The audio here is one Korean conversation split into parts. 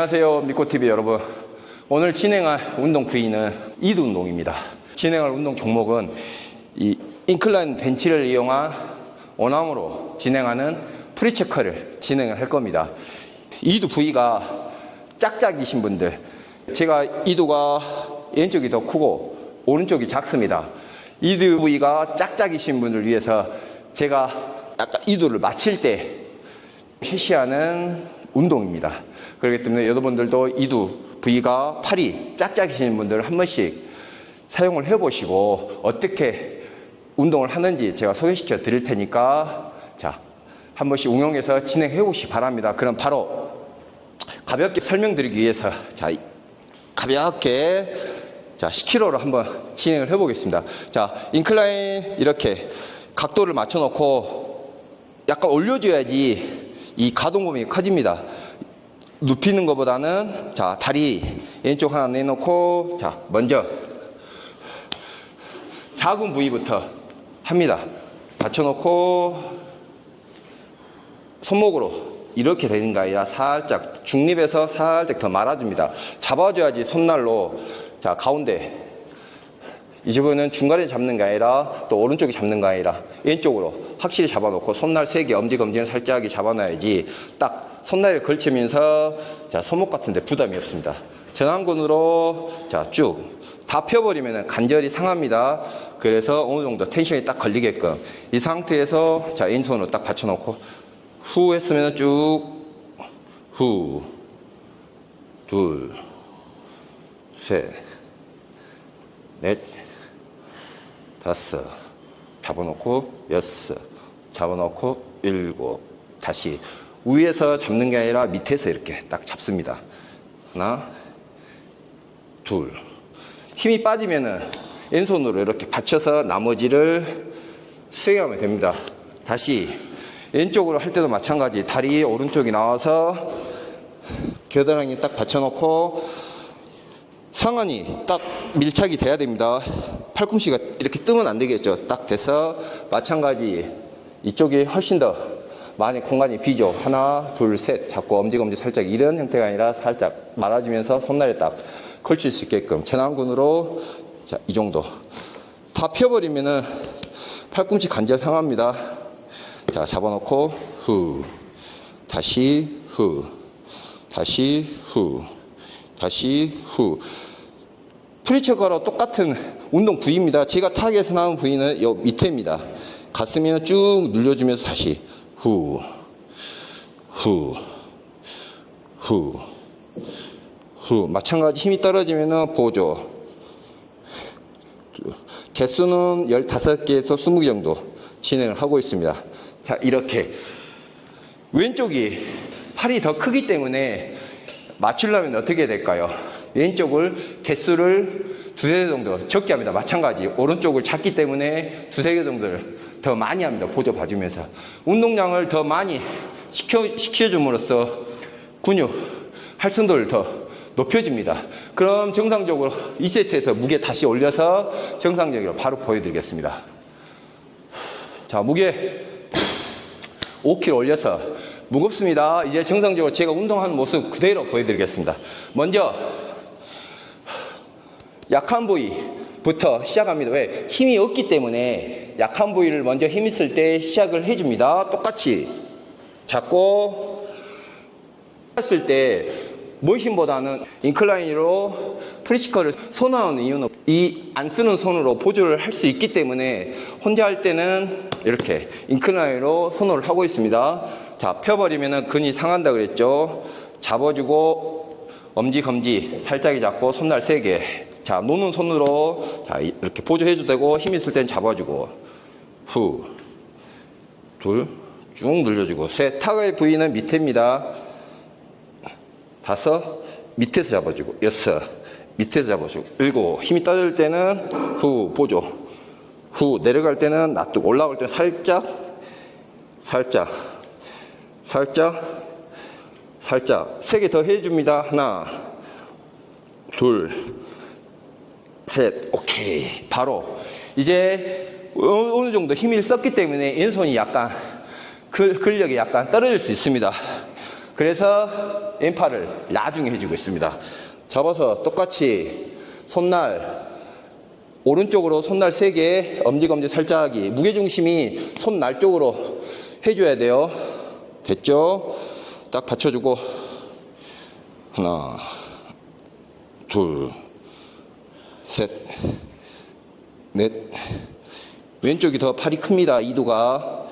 안녕하세요 미코TV 여러분. 오늘 진행할 운동 부위는 이두 운동입니다. 진행할 운동 종목은 이 인클라인 벤치를 이용한 원암으로 진행하는 프리체커를 진행을 할 겁니다. 이두 부위가 짝짝이신 분들 제가 이두가 왼쪽이 더 크고 오른쪽이 작습니다. 이두 부위가 짝짝이신 분들 위해서 제가 이두를 맞힐 때 실시하는 운동입니다. 그렇기 때문에 여러분들도 이두 부위가 팔이 짝짝이신 분들 한 번씩 사용을 해보시고 어떻게 운동을 하는지 제가 소개시켜 드릴 테니까 자, 한 번씩 응용해서 진행해 보시기 바랍니다. 그럼 바로 가볍게 설명드리기 위해서 자, 이- 가볍게 자, 10kg로 한번 진행을 해 보겠습니다. 자, 인클라인 이렇게 각도를 맞춰 놓고 약간 올려줘야지 이 가동범위 커집니다. 눕히는 것보다는 자 다리 왼쪽 하나 내놓고 자 먼저 작은 부위부터 합니다. 받쳐놓고 손목으로 이렇게 되는 게 아니라 살짝 중립에서 살짝 더 말아줍니다. 잡아줘야지 손날로 자 가운데 이 부분은 중간에 잡는 게 아니라 또 오른쪽에 잡는 게 아니라 왼쪽으로 확실히 잡아놓고 손날 세 개 엄지 검지는 살짝이 잡아놔야지 딱 손날에 걸치면서 자 손목 같은데 부담이 없습니다. 전완근으로 자쭉 다 펴버리면 간절히 상합니다. 그래서 어느 정도 텐션이 딱 걸리게끔 이 상태에서 자 왼손으로 딱 받쳐놓고 후 했으면 쭉 후, 둘, 셋, 넷, 다섯, 잡아놓고 여섯, 잡아놓고 일곱, 다시 위에서 잡는 게 아니라 밑에서 이렇게 딱 잡습니다. 하나, 둘. 힘이 빠지면은 왼손으로 이렇게 받쳐서 나머지를 수행하면 됩니다. 다시 왼쪽으로 할 때도 마찬가지 다리 오른쪽이 나와서 겨드랑이 딱 받쳐놓고 상완이 딱 밀착이 돼야 됩니다. 팔꿈치가 이렇게 뜨면 안 되겠죠. 딱 돼서 마찬가지 이쪽이 훨씬 더 많이 공간이 비죠. 하나, 둘, 셋 잡고 엄지검지 살짝 이런 형태가 아니라 살짝 말아주면서 손날에 딱 걸칠 수 있게끔 전완근으로 자, 이 정도 다 펴버리면은 팔꿈치 관절 상합니다. 자, 잡아놓고 후 다시 후 다시 후 다시 후 프리처거랑 똑같은 운동 부위입니다. 제가 타겟에서 나온 부위는 요 밑에입니다. 가슴이는 쭉 눌려주면서 다시 후, 후, 후, 후. 마찬가지 힘이 떨어지면은 보조. 개수는 15개에서 20개 정도 진행을 하고 있습니다. 자, 이렇게. 왼쪽이 팔이 더 크기 때문에 맞추려면 어떻게 될까요? 왼쪽을 개수를 두세 개 정도 적게 합니다. 마찬가지 오른쪽을 작기 때문에 두세 개 정도를 더 많이 합니다. 보조 봐주면서 운동량을 더 많이 시켜, 시켜줌으로써 근육 활성도를 더 높여집니다. 그럼 정상적으로 2세트에서 무게 다시 올려서 정상적으로 바로 보여드리겠습니다. 자, 무게 5kg 올려서 무겁습니다. 이제 정상적으로 제가 운동하는 모습 그대로 보여드리겠습니다. 먼저 약한 부위부터 시작합니다. 왜? 힘이 없기 때문에 약한 부위를 먼저 힘 있을 때 시작을 해줍니다. 똑같이 잡고 했을 때 모이힘보다는 인클라인으로 프리시커를 선호하는 이유는 이 안 쓰는 손으로 보조를 할 수 있기 때문에 혼자 할 때는 이렇게 인클라인으로 선호를 하고 있습니다. 자, 펴버리면은 근이 상한다 그랬죠. 잡아주고 엄지 검지 살짝이 잡고 손날 세 개. 자, 노는 손으로 자, 이렇게 보조해도 되고 힘 있을 땐 잡아주고 후, 둘, 쭉 늘려주고 셋. 타의 부위는 밑에입니다. 다섯 밑에서 잡아주고 여섯 밑에서 잡아주고 일곱 힘이 떨어질 때는 후 보조 후 내려갈 때는 놔두고 올라갈 때는 살짝 살짝 살짝 살짝 세 개 더 해줍니다 하나 둘 셋 오케이 바로 이제 어- 어느 정도 힘을 썼기 때문에 왼손이 약간 근- 근력이 약간 떨어질 수 있습니다 그래서 엠파를 나중에 해주고 있습니다. 잡아서 똑같이 손날 오른쪽으로 손날 3개, 엄지검지 살짝 하기. 무게중심이 손날 쪽으로 해줘야 돼요. 됐죠? 딱 받쳐주고. 하나, 둘, 셋, 넷. 왼쪽이 더 팔이 큽니다. 이두가.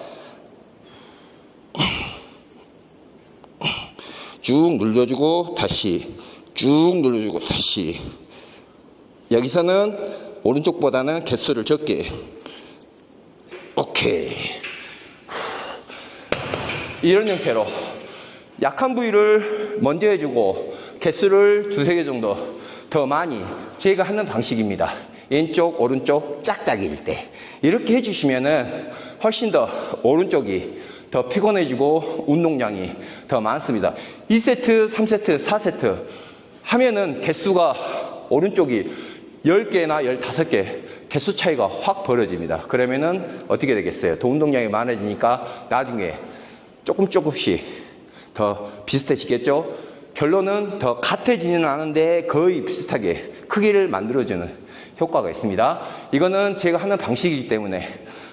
쭉 눌러주고, 다시. 쭉 눌러주고, 다시. 여기서는 오른쪽보다는 개수를 적게. 오케이. 이런 형태로 약한 부위를 먼저 해주고 개수를 두세 개 정도 더 많이 제가 하는 방식입니다. 왼쪽, 오른쪽 짝짝일 때. 이렇게 해주시면은 훨씬 더 오른쪽이 더 피곤해지고 운동량이 더 많습니다. 2세트, 3세트, 4세트 하면은 개수가 오른쪽이 10개나 15개 개수 차이가 확 벌어집니다. 그러면은 어떻게 되겠어요? 더 운동량이 많아지니까 나중에 조금 조금씩 더 비슷해지겠죠? 결론은 더 같아지지는 않은데 거의 비슷하게 크기를 만들어주는 효과가 있습니다. 이거는 제가 하는 방식이기 때문에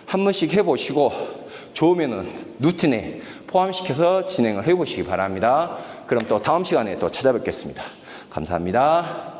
한 번씩 해보시고 좋으면은 루틴에 포함시켜서 진행을 해보시기 바랍니다. 그럼 또 다음 시간에 또 찾아뵙겠습니다. 감사합니다.